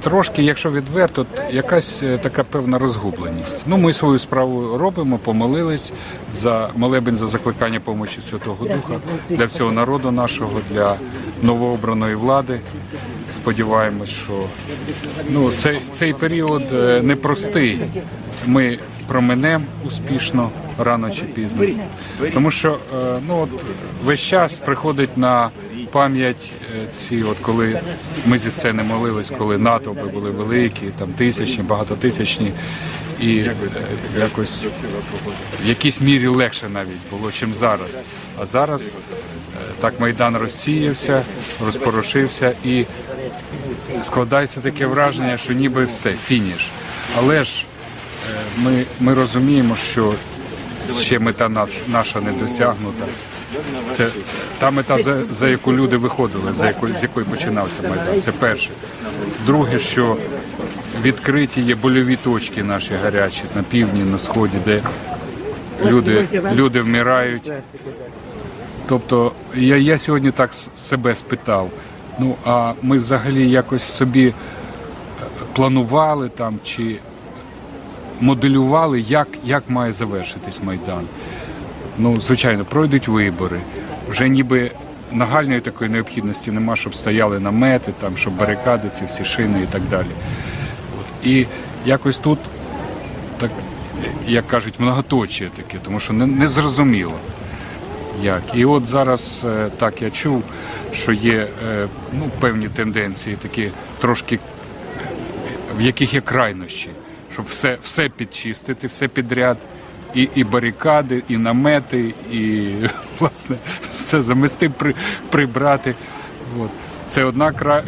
Трошки, якщо відверто, якась е, така певна розгубленість. Ну, ми свою справу робимо, помолились за молебень за закликання помочі Святого Духа для всього народу нашого, для новообраної влади. Сподіваємось, що ну, цей, цей період е, непростий. Ми проминемо успішно рано чи пізно. Тому що е, ну, от, весь час приходить на пам'ять е, ці, от коли ми зі сцени молились, коли натовпи були великі, там тисячні, багатотисячні, і е, якось в якійсь мірі легше навіть було, чим зараз. А зараз так майдан розсіявся, розпорошився і складається таке враження, що ніби все, фініш. Але ж ми, ми розуміємо, що ще мета наш- наша не досягнута. Це та мета, за, за яку люди виходили, за яку, з якої починався Майдан. Це перше. Друге, що відкриті є больові точки наші гарячі на півдні, на сході, де люди, люди вмирають. Тобто я, я сьогодні так себе спитав. Ну а ми взагалі якось собі е, планували там чи моделювали, як, як має завершитись Майдан. Ну, звичайно, пройдуть вибори. Вже ніби нагальної такої необхідності нема, щоб стояли намети, там, щоб барикади, ці всі шини і так далі. От. І якось тут, так, як кажуть, многоточие таке, тому що не, не зрозуміло. Як. І от зараз е, так я чув, що є е, ну, певні тенденції, такі трошки, в яких є крайнощі, щоб все, все підчистити, все підряд, і, і барикади, і намети, і власне все замести, при, прибрати. От. Це одна кра...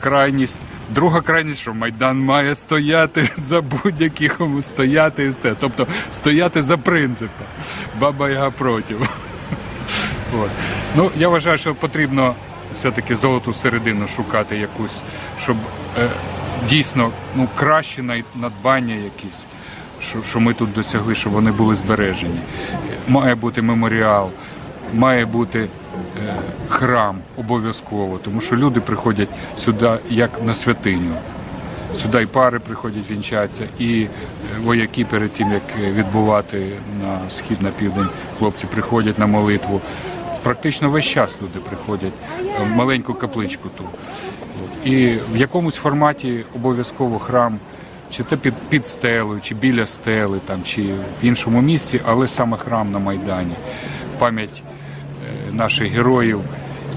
крайність. Друга крайність, що Майдан має стояти за будь-яким стояти і все. Тобто стояти за принципи. Баба Яга проти. От. Ну, я вважаю, що потрібно все-таки золоту середину шукати якусь, щоб е, дійсно ну, краще най- надбання якісь, що, що ми тут досягли, щоб вони були збережені. Має бути меморіал, має бути е, храм обов'язково, тому що люди приходять сюди як на святиню. Сюди і пари приходять вінчатися, і е, вояки перед тим, як е, відбувати на схід, на південь, хлопці приходять на молитву. Практично весь час люди приходять маленьку капличку ту. І в якомусь форматі обов'язково храм, чи те під, під стелею, чи біля стели, там, чи в іншому місці, але саме храм на Майдані. Пам'ять е, наших героїв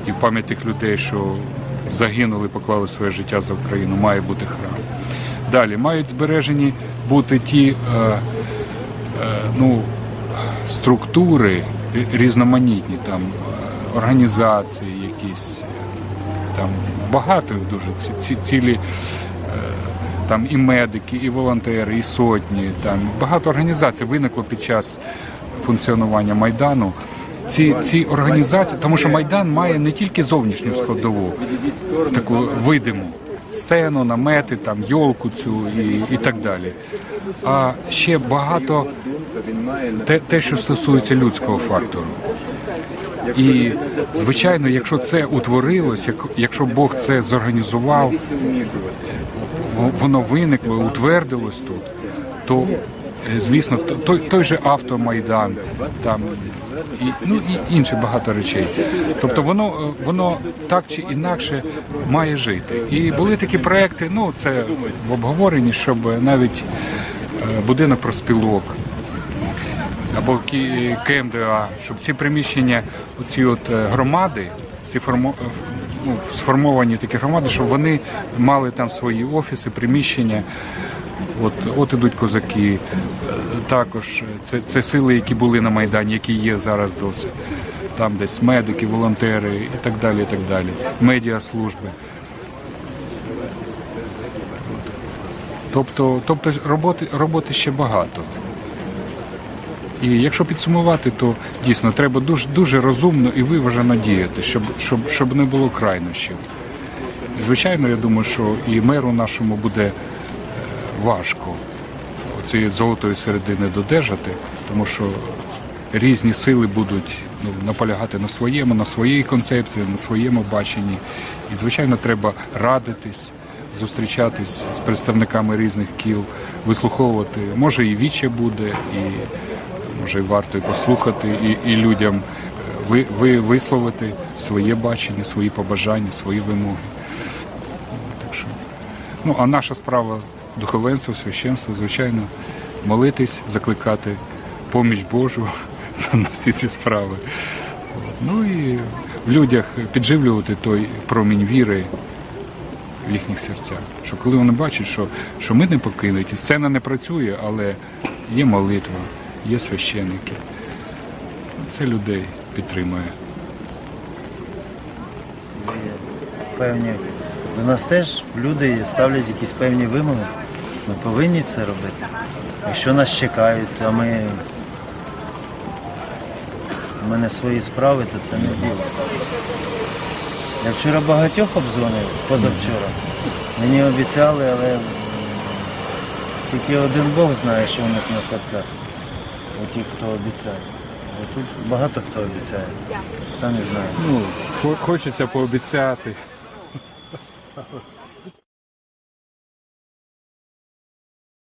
і пам'ять тих людей, що загинули, поклали своє життя за Україну, має бути храм. Далі мають збережені бути ті е, е, ну, структури різноманітні, там організації якісь, е, там багато дуже ці, ці цілі. е, Там і медики, і волонтери, і сотні. Там багато організацій виникло під час функціонування майдану. Ці, ці організації, тому що майдан має не тільки зовнішню складову, таку видиму сцену, намети, там йолку цю і, і так далі. А ще багато те, те, що стосується людського фактору. І звичайно, якщо це утворилось, якщо Бог це зорганізував, воно виникло, утвердилось тут, то е, звісно, той, той же автомайдан, там і ну і інші багато речей. Тобто воно е, воно так чи інакше має жити. І були такі проекти, ну це в обговоренні, щоб навіть е, будинок проспілок або КМДА, щоб ці приміщення, оці от е, громади, ці формо, е, ну, сформовані такі громади, щоб вони мали там свої офіси, приміщення. От, от ідуть козаки. Е, Також це, це сили, які були на Майдані, які є зараз досі. Там десь медики, волонтери і так далі, і так далі. Медіаслужби. Тобто, тобто роботи, роботи ще багато. І якщо підсумувати, то дійсно треба дуже дуже розумно і виважено діяти, щоб, щоб, щоб не було крайнощів. Звичайно, я думаю, що і меру нашому буде е, важко цієї золотої середини додержати, тому що різні сили будуть ну, наполягати на своєму, на своїй концепції, на своєму баченні. І, звичайно, треба радитись, зустрічатись з представниками різних кіл, вислуховувати. Може і віче буде, і може варто і послухати, і, і людям е, ви, ви висловити своє бачення, свої побажання, свої вимоги. Так що, ну, а наша справа духовенства, священства, звичайно, молитись, закликати поміч Божу на всі ці справи. Ну і в людях підживлювати той промінь віри в їхніх серцях. Що коли вони бачать, що, що ми не покинуті, сцена не працює, але є молитва, є священники. Це людей підтримує. певні. До нас теж люди ставлять якісь певні вимоги. Ми повинні це робити. Якщо нас чекають, а ми, у мене свої справи, то це не діло. Я вчора багатьох обдзвонив, позавчора. Мені обіцяли, але тільки один Бог знає, що у нас на серцях. Оті, хто обіцяє. А тут багато хто обіцяє. Самі знаєте. Ну, хочеться пообіцяти.